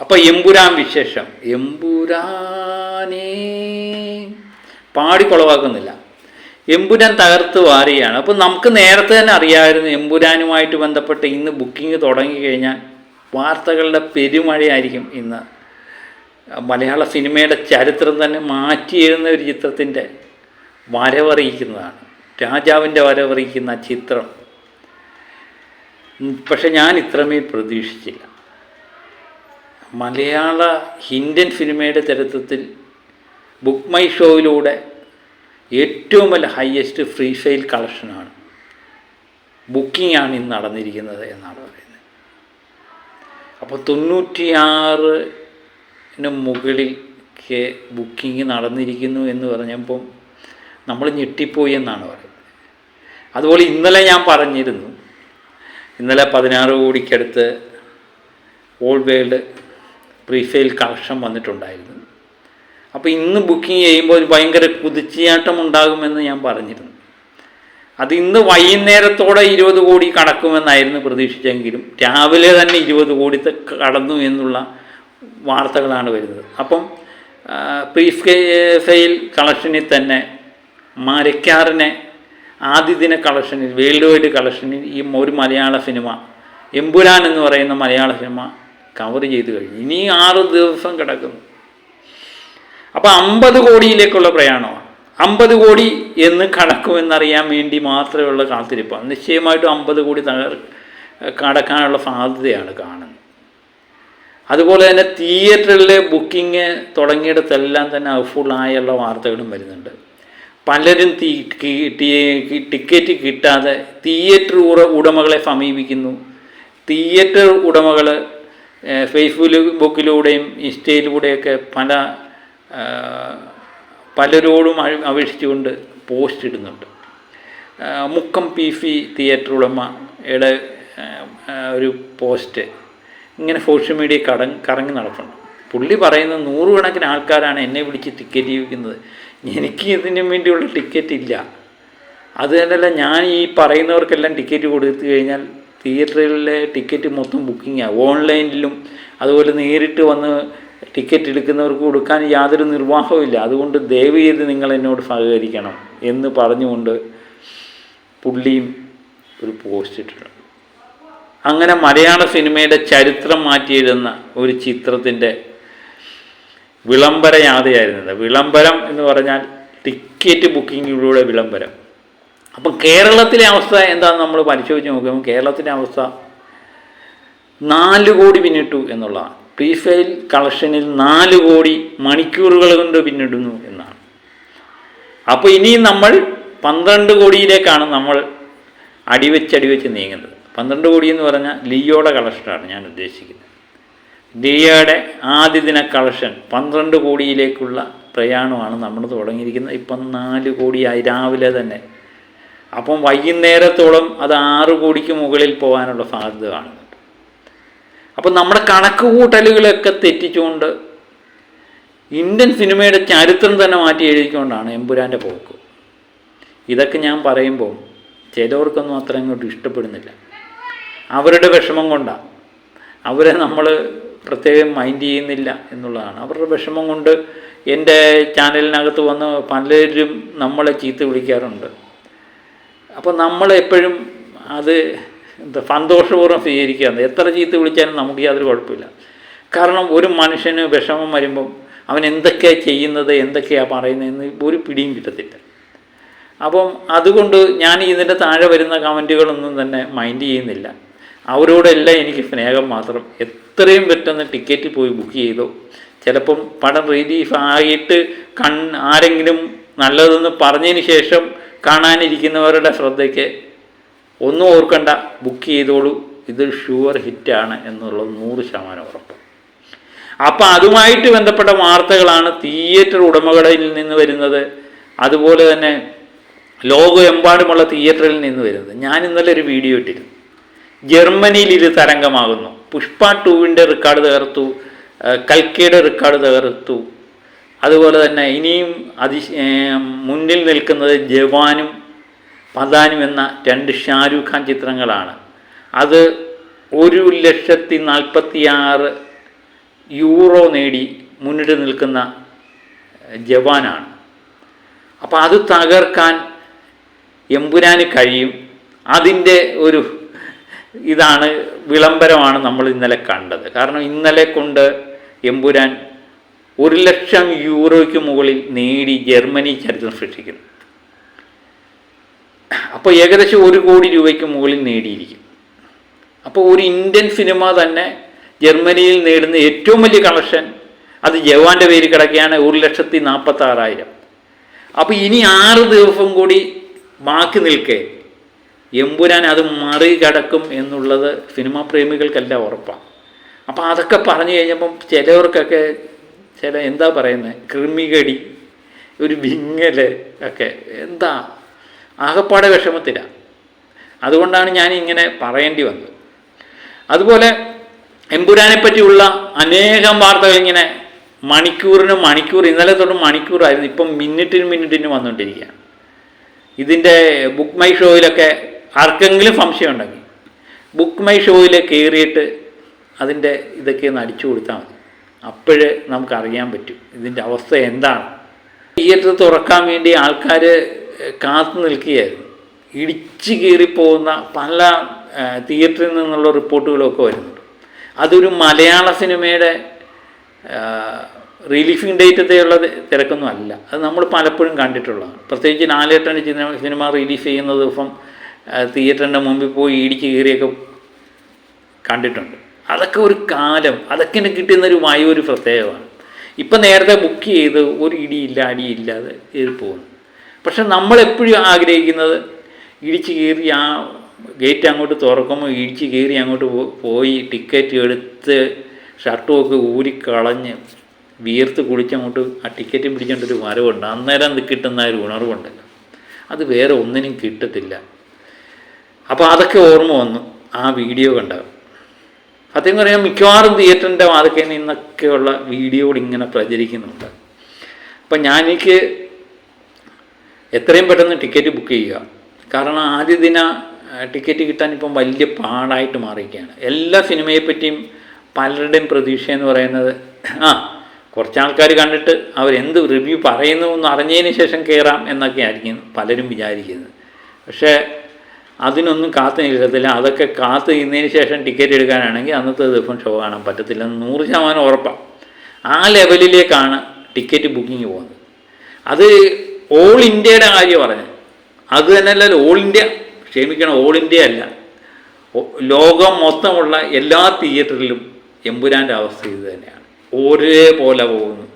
അപ്പോൾ എമ്പുരാൻ വിശേഷം. എമ്പുരാനേ. പാടി കുളവാക്കുന്നില്ല എമ്പുരാൻ തകർത്ത് വാരുകയാണ്. അപ്പോൾ നമുക്ക് നേരത്തെ തന്നെ അറിയാമായിരുന്നു എമ്പുരാനുമായിട്ട് ബന്ധപ്പെട്ട് ഇന്ന് ബുക്കിംഗ് തുടങ്ങിക്കഴിഞ്ഞാൽ വാർത്തകളുടെ പെരുമഴയായിരിക്കും ഇന്ന്. മലയാള സിനിമയുടെ ചരിത്രം തന്നെ മാറ്റി മാറ്റിയെഴുന്ന ഒരു ചിത്രത്തിന്റെ വരവറിയിക്കുന്നതാണ്. രാജാവിന്റെ വരവറിയിക്കുന്ന ചിത്രം. പക്ഷെ ഞാൻ ഇത്രമേ പ്രതീക്ഷിച്ചില്ല. മലയാള ഇന്ത്യൻ സിനിമയുടെ ചരിത്രത്തിൽ ബുക്ക് മൈ ഷോയിലൂടെ ഏറ്റവും വലിയ ഹയസ്റ്റ് ഫ്രീ സെയിൽ കളക്ഷനാണ് ബുക്കിംഗ് ആണ് ഇന്ന് നടന്നിരിക്കുന്നത് എന്നാണ് പറയുന്നത്. അപ്പോൾ തൊണ്ണൂറ്റിയാറിന് മുകളിൽ കെ- ബുക്കിംഗ് നടന്നിരിക്കുന്നു എന്ന് പറഞ്ഞപ്പം നമ്മൾ ഞെട്ടിപ്പോയി എന്നാണ് പറയുന്നത്. അതുപോലെ ഇന്നലെ ഞാൻ പറഞ്ഞിരുന്നു ഇന്നലെ പതിനാറ് കോടിക്കടുത്ത് ഓൾ വേൾഡ് പ്രീഫെയിൽ കളക്ഷൻ വന്നിട്ടുണ്ടായിരുന്നു. അപ്പോൾ ഇന്ന് ബുക്കിംഗ് ചെയ്യുമ്പോൾ ഒരു ഭയങ്കര കുതിച്ചിയാട്ടം ഉണ്ടാകുമെന്ന് ഞാൻ പറഞ്ഞിരുന്നു. അത് ഇന്ന് വൈകുന്നേരത്തോടെ ഇരുപത് കോടി കടക്കുമെന്നായിരുന്നു പ്രതീക്ഷിച്ചെങ്കിലും രാവിലെ തന്നെ ഇരുപത് കോടി കടന്നു എന്നുള്ള വാർത്തകളാണ് വരുന്നത്. അപ്പം പ്രീ സെയിൽ കളക്ഷനിൽ തന്നെ മരക്കാറിനെ ആദ്യ ദിന കളക്ഷനിൽ വേൾഡ് വൈഡ് കളക്ഷനിൽ ഈ ഒരു മലയാള സിനിമ എമ്പുരാൻ എന്ന് പറയുന്ന മലയാള സിനിമ കവർ ചെയ്ത് കഴിഞ്ഞു. ഇനി ആറ് ദിവസം കിടക്കുന്നു. അപ്പോൾ അമ്പത് കോടിയിലേക്കുള്ള പ്രയാണമാണ് അമ്പത് കോടി എന്ന് കടക്കുമെന്നറിയാൻ വേണ്ടി മാത്രമുള്ള കാത്തിരിപ്പാണ് നിശ്ചയമായിട്ടും അമ്പത് കോടി തകർ കടക്കാനുള്ള സാധ്യതയാണ് കാണുന്നത്. അതുപോലെ തന്നെ തിയേറ്ററിലെ ബുക്കിംഗ് തുടങ്ങിയിടത്തെല്ലാം തന്നെ ഫുള്ളായുള്ള വാർത്തകളും വരുന്നുണ്ട്. പലരും ടിക്കറ്റ് കിട്ടാതെ തിയേറ്റർ ഉടമകളെ സമീപിക്കുന്നു. തിയേറ്റർ ഉടമകൾ ഫേസ്ബുക്കിലൂടെയും ഇൻസ്റ്റയിലൂടെയൊക്കെ പല പലരോടും അപേക്ഷിച്ചുകൊണ്ട് പോസ്റ്റ് ഇടുന്നുണ്ട്. മുക്കം പി സി തിയേറ്റർ ഉടമയുടെ ഒരു പോസ്റ്റ് ഇങ്ങനെ സോഷ്യൽ മീഡിയ കട കറങ്ങി നടക്കുന്നു പുള്ളി പറയുന്ന നൂറുകണക്കിന് ആൾക്കാരാണ് എന്നെ വിളിച്ച് ടിക്കറ്റ് ചെയ്യിക്കുന്നത്. എനിക്ക് ഇതിനു വേണ്ടിയുള്ള ടിക്കറ്റ് ഇല്ല. അത് തന്നെയല്ല ഞാൻ ഈ പറയുന്നവർക്കെല്ലാം ടിക്കറ്റ് കൊടുത്തു കഴിഞ്ഞാൽ തിയേറ്ററിലെ ടിക്കറ്റ് മൊത്തം ബുക്കിങ്ങാണ് ഓൺലൈനിലും അതുപോലെ നേരിട്ട് വന്ന് ടിക്കറ്റ് എടുക്കുന്നവർക്ക് കൊടുക്കാൻ യാതൊരു നിർവാഹവുമില്ല അതുകൊണ്ട് ദയവ് ചെയ്ത് നിങ്ങൾ എന്നോട് സഹകരിക്കണം എന്ന് പറഞ്ഞുകൊണ്ട് പുള്ളിയും ഒരു പോസ്റ്റ് ഇട്ടിട്ടുണ്ട്. അങ്ങനെ മലയാള സിനിമയുടെ ചരിത്രം മാറ്റിയിരുന്ന ഒരു ചിത്രത്തിന്റെ വിളംബര യാതയായിരുന്നത് വിളംബരം എന്ന് പറഞ്ഞാൽ ടിക്കറ്റ് ബുക്കിങ്ങിലൂടെ വിളംബരം. അപ്പം കേരളത്തിലെ അവസ്ഥ എന്താണെന്ന് നമ്മൾ പരിശോധിച്ച് നോക്കുമ്പോൾ കേരളത്തിലെ അവസ്ഥ നാല് കോടി പിന്നിട്ടു എന്നുള്ളതാണ്. പ്രീഫെയിൽ കളക്ഷനിൽ നാല് കോടി മണിക്കൂറുകൾ കൊണ്ട് പിന്നിടുന്നു എന്നാണ്. അപ്പോൾ ഇനിയും നമ്മൾ പന്ത്രണ്ട് കോടിയിലേക്കാണ് നമ്മൾ അടിവെച്ചടിവെച്ച് അടിവെച്ച് നീങ്ങുന്നത്. പന്ത്രണ്ട് കോടി എന്ന് പറഞ്ഞാൽ ലിയോയുടെ കളക്ഷനാണ് ഞാൻ ഉദ്ദേശിക്കുന്നത്. ലിയോയുടെ ആദ്യ ദിന കളക്ഷൻ പന്ത്രണ്ട് കോടിയിലേക്കുള്ള പ്രയാണമാണ് നമ്മൾ തുടങ്ങിയിരിക്കുന്നത്. ഇപ്പം നാല് കോടിയായി രാവിലെ തന്നെ അപ്പം വൈകുന്നേരത്തോളം അത് ആറ് കോടിക്ക് മുകളിൽ പോകാനുള്ള സാധ്യത കാണുന്നുണ്ട്. അപ്പം നമ്മുടെ കണക്ക് കൂട്ടലുകളൊക്കെ തെറ്റിച്ചുകൊണ്ട് ഇന്ത്യൻ സിനിമയുടെ ചരിത്രം തന്നെ മാറ്റി എഴുതിക്കൊണ്ടാണ് എമ്പുരാന്റെ പോക്ക്. ഇതൊക്കെ ഞാൻ പറയുമ്പോൾ ചിലവർക്കൊന്നും അത്ര അങ്ങോട്ട് ഇഷ്ടപ്പെടുന്നില്ല. അവരുടെ വിഷമം കൊണ്ടാണ് അവരെ നമ്മൾ പ്രത്യേകം മൈൻഡ് ചെയ്യുന്നില്ല എന്നുള്ളതാണ്. അവരുടെ വിഷമം കൊണ്ട് എന്റെ ചാനലിനകത്ത് വന്ന് പലരും നമ്മളെ ചീത്ത വിളിക്കാറുണ്ട്. അപ്പോൾ നമ്മളെപ്പോഴും അത് എന്താ സന്തോഷപൂർവം സ്വീകരിക്കുകയാണ്. എത്ര ചീത്ത വിളിച്ചാലും നമുക്ക് യാതൊരു കുഴപ്പമില്ല. കാരണം ഒരു മനുഷ്യന് വിഷമം വരുമ്പം അവൻ എന്തൊക്കെയാണ് ചെയ്യുന്നത് എന്തൊക്കെയാണ് പറയുന്നതെന്ന് ഒരു പിടിയും കിട്ടത്തില്ല. അപ്പം അതുകൊണ്ട് ഞാൻ ഇതിന്റെ താഴെ വരുന്ന കമന്റുകളൊന്നും തന്നെ മൈൻഡ് ചെയ്യുന്നില്ല. അവരോടെല്ലാം എനിക്ക് സ്നേഹം മാത്രം. എത്രയും പെട്ടെന്ന് ടിക്കറ്റ് പോയി ബുക്ക് ചെയ്തോ. ചിലപ്പം പടം റിലീഫ് ആയിട്ട് കൺ ആരെങ്കിലും നല്ലതെന്ന് പറഞ്ഞതിന് ശേഷം കാണാനിരിക്കുന്നവരുടെ ശ്രദ്ധയ്ക്ക് ഒന്നും ഓർക്കണ്ട. ബുക്ക് ചെയ്തോളൂ. ഇത് ഷുവർ ഹിറ്റാണ് എന്നുള്ളത് നൂറ് ശതമാനം ഉറപ്പ്. അപ്പം അതുമായിട്ട് ബന്ധപ്പെട്ട വാർത്തകളാണ് തിയേറ്റർ ഉടമകളിൽ നിന്ന് വരുന്നത്. അതുപോലെ തന്നെ ലോകമെമ്പാടുമുള്ള തിയേറ്ററിൽ നിന്ന് വരുന്നത്. ഞാൻ ഇന്നലെ ഒരു വീഡിയോ ഇട്ടിരുന്നു. ജർമ്മനിയിൽ ഇത് തരംഗമാകുന്നു. പുഷ്പ ടൂവിന്റെ റെക്കോർഡ് തകർത്തു. കൽക്കയുടെ റെക്കോർഡ് തകർത്തു. അതുപോലെ തന്നെ ഇനിയും അതി മുന്നിൽ നിൽക്കുന്നത് ജവാനും പതാനും എന്ന രണ്ട് ഷാരൂഖ് ഖാൻ ചിത്രങ്ങളാണ്. അത് ഒരു ലക്ഷത്തി നാൽപ്പത്തി ആറ് യൂറോ നേടി മുന്നിട്ട് നിൽക്കുന്ന ജവാനാണ്. അപ്പോൾ അത് തകർക്കാൻ എമ്പുരാന് കഴിയും. അതിന്റെ ഒരു ഇതാണ് വിളംബരമാണ് നമ്മൾ ഇന്നലെ കണ്ടത്. കാരണം ഇന്നലെ കൊണ്ട് എമ്പുരാൻ ഒരു ലക്ഷം യൂറോയ്ക്ക് മുകളിൽ നേടി ജർമ്മനി ചരിത്രം സൃഷ്ടിക്കുന്നു. അപ്പോൾ ഏകദേശം ഒരു കോടി രൂപയ്ക്ക് മുകളിൽ നേടിയിരിക്കും അപ്പോൾ ഒരു ഇന്ത്യൻ സിനിമ തന്നെ ജർമ്മനിയിൽ നേടുന്ന ഏറ്റവും വലിയ കളക്ഷൻ അത് ജവാന്റെ പേര് കിടക്കുകയാണ് ഒരു ലക്ഷത്തി നാൽപ്പത്തി ആറായിരം അപ്പോൾ ഇനി ആറ് ദിവസം കൂടി ബാക്കി നിൽക്കേ. എമ്പുരാൻ അത് മറികടക്കും എന്നുള്ളത് സിനിമാ പ്രേമികൾക്കല്ല ഉറപ്പാണ്. അപ്പോൾ അതൊക്കെ പറഞ്ഞു കഴിഞ്ഞപ്പം ചിലവർക്കൊക്കെ ചില എന്താ പറയുന്നത് കൃമികടി ഒരു വിങ്ങൽ ഒക്കെ. എന്താ? ആകപ്പാടെ വിഷമത്തിലാണ് അതുകൊണ്ടാണ് ഞാൻ ഇങ്ങനെ പറയേണ്ടി വന്നത്. അതുപോലെ എമ്പുരാനെ പറ്റിയുള്ള അനേകം വാർത്തകൾ ഇങ്ങനെ മണിക്കൂറിന് മണിക്കൂർ ഇന്നലെ തൊട്ട് മണിക്കൂറായിരുന്നു. ഇപ്പം മിനിറ്റിന് മിനിറ്റിന് വന്നുകൊണ്ടിരിക്കുകയാണ്. ഇതിന്റെ ബുക്ക് മൈ ഷോയിലൊക്കെ ആർക്കെങ്കിലും സംശയം ഉണ്ടെങ്കിൽ ബുക്ക് മൈ ഷോയിൽ കയറിയിട്ട് അതിന്റെ ഇതൊക്കെ ഒന്ന് അടിച്ചു കൊടുത്താൽ മതി. അപ്പോഴേ നമുക്കറിയാൻ പറ്റും. ഇതിന്റെ അവസ്ഥ എന്താണ്? തിയേറ്റർ തുറക്കാൻ വേണ്ടി ആൾക്കാർ കാത്തു നിൽക്കുകയായിരുന്നു. ഇടിച്ചു കീറിപ്പോകുന്ന പല തിയേറ്ററിൽ നിന്നുള്ള റിപ്പോർട്ടുകളൊക്കെ വരുന്നുണ്ട്. അതൊരു മലയാള സിനിമയുടെ റിലീഫിംഗ് ഡേറ്റത്തെയുള്ള തിരക്കൊന്നും അല്ല. അത് നമ്മൾ പലപ്പോഴും കണ്ടിട്ടുള്ളതാണ്. പ്രത്യേകിച്ച് ലാലേട്ടന്റെ സിനിമ സിനിമ റിലീസ് ചെയ്യുന്ന ദിവസം തിയേറ്ററിന്റെ മുമ്പിൽ പോയി ഇടിച്ച് കീറിയൊക്കെ കണ്ടിട്ടുണ്ട്. അതൊക്കെ ഒരു കാലം. അതൊക്കെ എനിക്ക് കിട്ടുന്ന ഒരു വായു ഒരു പ്രത്യേകമാണ്. ഇപ്പം നേരത്തെ ബുക്ക് ചെയ്ത് ഒരു ഇടിയില്ല അടിയില്ലാതെ കയറി പോകുന്നു. പക്ഷെ നമ്മളെപ്പോഴും ആഗ്രഹിക്കുന്നത് ഇടിച്ച് കയറി ആ ഗേറ്റ് അങ്ങോട്ട് തുറക്കുമ്പോൾ ഇടിച്ച് കയറി അങ്ങോട്ട് പോയി ടിക്കറ്റ് എടുത്ത് ഷർട്ടും ഒക്കെ ഊരിക്കളഞ്ഞ് വിയർത്ത് കുളിച്ചങ്ങോട്ട് ആ ടിക്കറ്റ് പിടിച്ചോണ്ടൊരു വരവുണ്ട്. അന്നേരം ഇത് കിട്ടുന്ന ഒരു ഉണർവുണ്ടല്ലോ. അത് വേറെ ഒന്നിനും കിട്ടത്തില്ല. അപ്പോൾ അതൊക്കെ ഓർമ്മ വന്നു. ആ വീഡിയോ കണ്ടത് സത്യം പറയാൻ മിക്കവാറും തിയേറ്ററിന്റെ വാതിക്കയിൽ നിന്നൊക്കെയുള്ള വീഡിയോകൾ ഇങ്ങനെ പ്രചരിക്കുന്നുണ്ട്. അപ്പം ഞാൻ എനിക്ക് എത്രയും പെട്ടെന്ന് ടിക്കറ്റ് ബുക്ക് ചെയ്യുക. കാരണം ആദ്യ ദിന ടിക്കറ്റ് കിട്ടാൻ ഇപ്പം വലിയ പാടായിട്ട് മാറിയിരിക്കുകയാണ്. എല്ലാ സിനിമയെ പറ്റിയും പലരുടെയും പ്രതീക്ഷ എന്ന് പറയുന്നത് ആ കുറച്ച് ആൾക്കാർ കണ്ടിട്ട് അവരെന്ത് റിവ്യൂ പറയുന്നു എന്ന് അറിഞ്ഞതിന് ശേഷം കയറാം എന്നൊക്കെ ആയിരിക്കും പലരും വിചാരിക്കുന്നത്. പക്ഷേ അതിനൊന്നും കാത്തു നിൽക്കത്തില്ല. അതൊക്കെ കാത്തു നിന്നതിന് ശേഷം ടിക്കറ്റ് എടുക്കാനാണെങ്കിൽ അന്നത്തെ ദിവസം ഷോ കാണാൻ പറ്റത്തില്ല നൂറ് ശതമാനം ഉറപ്പാണ് ആ ലെവലിലേക്കാണ് ടിക്കറ്റ് ബുക്കിംഗ് പോകുന്നത്. അത് ഓൾ ഇന്ത്യയുടെ കാര്യം പറഞ്ഞു. അത് തന്നെയല്ല ഓൾ ഇന്ത്യ. ക്ഷമിക്കണം ഓൾ ഇന്ത്യ അല്ല. ലോകം മൊത്തമുള്ള എല്ലാ തിയേറ്ററിലും എമ്പുരാന്റെ അവസ്ഥ ഇത് തന്നെയാണ്. ഒരേപോലെ പോകുന്നു.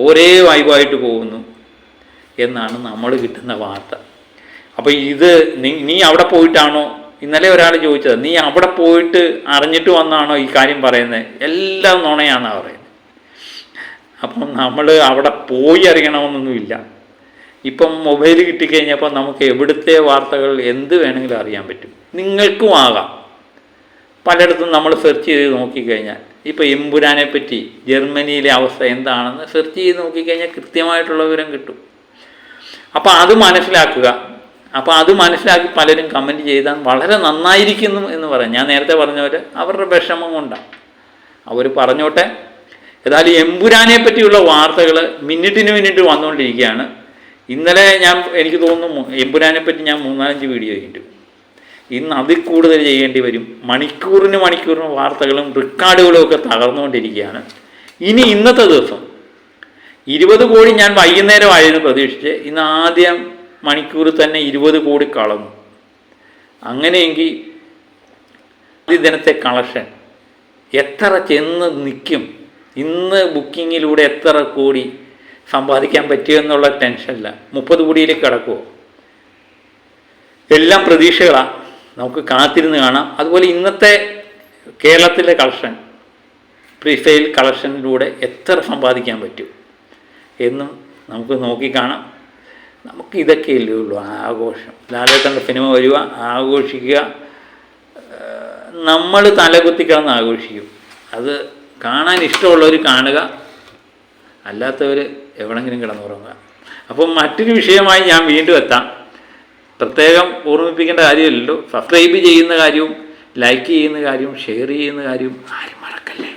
ഒരേ വൈബായിട്ട് പോകുന്നു. എന്നാണ് നമ്മൾ കിട്ടുന്ന വാർത്ത. അപ്പോൾ ഇത് നീ അവിടെ പോയിട്ടാണോ? ഇന്നലെ ഒരാൾ ചോദിച്ചത് നീ അവിടെ പോയിട്ട് അറിഞ്ഞിട്ട് വന്നാണോ ഈ കാര്യം പറയുന്നത് എല്ലാം നുണയാണ് പറയുന്നത് അപ്പം നമ്മൾ അവിടെ പോയി അറിയണമെന്നൊന്നുമില്ല. ഇപ്പം മൊബൈൽ കിട്ടിക്കഴിഞ്ഞപ്പോൾ നമുക്ക് എവിടുത്തെ വാർത്തകൾ എന്ത് വേണമെങ്കിലും അറിയാൻ പറ്റും. നിങ്ങൾക്കും ആകാം. പലയിടത്തും നമ്മൾ സെർച്ച് ചെയ്ത് നോക്കിക്കഴിഞ്ഞാൽ ഇപ്പോൾ എമ്പുരാനെ പറ്റി ജർമ്മനിയിലെ അവസ്ഥ എന്താണെന്ന് സെർച്ച് ചെയ്ത് നോക്കിക്കഴിഞ്ഞാൽ കൃത്യമായിട്ടുള്ള വിവരം കിട്ടും. അപ്പോൾ അത് മനസ്സിലാക്കുക. അപ്പോൾ അത് മനസ്സിലാക്കി പലരും കമന്റ് ചെയ്താൽ വളരെ നന്നായിരിക്കുന്നു എന്ന് പറയാം. ഞാൻ നേരത്തെ പറഞ്ഞ പോലെ അവരുടെ വിഷമം കൊണ്ടാണ് അവർ പറഞ്ഞോട്ടെ. ഏതായാലും എമ്പുരാനെ പറ്റിയുള്ള വാർത്തകൾ മിനിറ്റിന് മിനിറ്റ് വന്നുകൊണ്ടിരിക്കുകയാണ്. ഇന്നലെ ഞാൻ എനിക്ക് തോന്നുന്നു എമ്പുരാനെ പറ്റി ഞാൻ മൂന്നാലഞ്ച് വീഡിയോ ചെയ്തിട്ടുണ്ട് ഇന്ന് അതിൽ കൂടുതൽ ചെയ്യേണ്ടി വരും. മണിക്കൂറിന് മണിക്കൂറിന് വാർത്തകളും റെക്കോർഡുകളും ഒക്കെ തകർന്നുകൊണ്ടിരിക്കുകയാണ്. ഇനി ഇന്നത്തെ ദിവസം ഇരുപത് കോടി ഞാൻ വൈകുന്നേരമായിരുന്നു പ്രതീക്ഷിച്ച് ഇന്ന് ആദ്യം മണിക്കൂർ തന്നെ ഇരുപത് കോടി കളഞ്ഞു അങ്ങനെയെങ്കിൽ ദിനത്തെ കളക്ഷൻ എത്ര ചെന്ന് നിൽക്കും ഇന്ന് ബുക്കിങ്ങിലൂടെ എത്ര കോടി സമ്പാദിക്കാൻ പറ്റിയെന്നുള്ള ടെൻഷനില്ല മുപ്പത് കോടിയിലേക്ക് കിടക്കുമോ എല്ലാം പ്രതീക്ഷകളാണ് നമുക്ക് കാത്തിരുന്ന് കാണാം. അതുപോലെ ഇന്നത്തെ കേരളത്തിലെ കളക്ഷൻ പ്രീസെയിൽ കളക്ഷനിലൂടെ എത്ര സമ്പാദിക്കാൻ പറ്റും? എന്നും നമുക്ക് നോക്കിക്കാണാം നമുക്ക് ഇതൊക്കെയല്ലേ ഉള്ളൂ ആഘോഷം. ലാലേട്ടന്റെ സിനിമ വരിക ആഘോഷിക്കുക. നമ്മൾ തലകുത്തി കിടന്ന് ആഘോഷിക്കും. അത് കാണാൻ ഇഷ്ടമുള്ളവർ കാണുക അല്ലാത്തവർ എവിടെങ്കിലും കിടന്നുറങ്ങുക. അപ്പം മറ്റൊരു വിഷയമായി ഞാൻ വീണ്ടും എത്താം. പ്രത്യേകം ഓർമ്മിപ്പിക്കേണ്ട കാര്യമില്ലല്ലോ. സബ്സ്ക്രൈബ് ചെയ്യുന്ന കാര്യവും ലൈക്ക് ചെയ്യുന്ന കാര്യവും ഷെയർ ചെയ്യുന്ന കാര്യവും ആരും മറക്കല്ലേ?